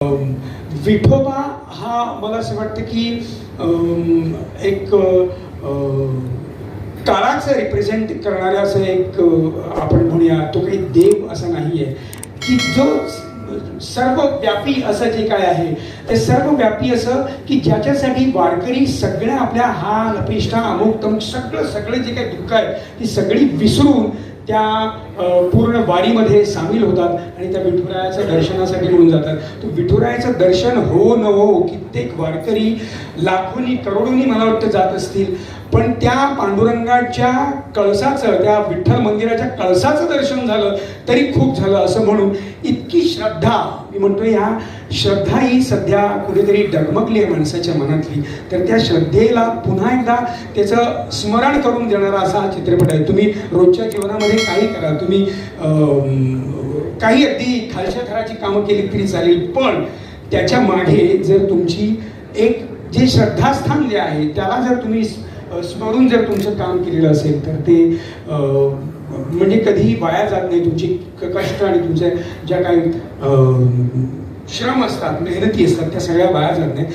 विठोबा हा मला असं वाटतं की एक काळाचं रिप्रेझेंट करणारा असं एक आपण म्हणूया तो काही देव असा नाही आहे की जो सर्व व्यापी असं जे काय आहे ते सर्व व्यापी असं की ज्याच्यासाठी वारकरी सगळ्या आपल्या हा अपेष्टा अमुक तमुक सगळं सगळं जे काही दुःख आहे ती सगळी विसरून त्या पूर्ण वारीमध्ये सामील होतात आणि त्या विठुरायाच्या दर्शनासाठी म्हणून जातात. तो विठुरायाचं दर्शन हो न हो कित्येक वारकरी लाखोनी करोडोनी मला वाटतं जात असतील. पण त्या पांडुरंगाच्या कळसाचं त्या विठ्ठल मंदिराच्या कळसाचं दर्शन झालं तरी खूप झालं असं म्हणून इतकी श्रद्धा. मी म्हणतो ह्या श्रद्धा ही सध्या कुठेतरी डगमगली आहे माणसाच्या मनातली. तर त्या श्रद्धेला पुन्हा एकदा त्याचं स्मरण करून देणारा असा हा चित्रपट आहे. तुम्ही रोजच्या जीवनामध्ये काही करा. तुम्ही काही अगदी खालच्या थराची कामं केली तरी चालेल. पण त्याच्यामागे जर तुमची एक जे श्रद्धास्थान जे आहे त्याला जर तुम्ही स्मरून जर तुमचं काम केलेलं असेल तर ते म्हणजे कधीही वाया जात नाही तुमची कष्ट आणि तुमच्या ज्या काही श्रम असतात मेहनती असतात त्या सगळ्या वाया जात नाही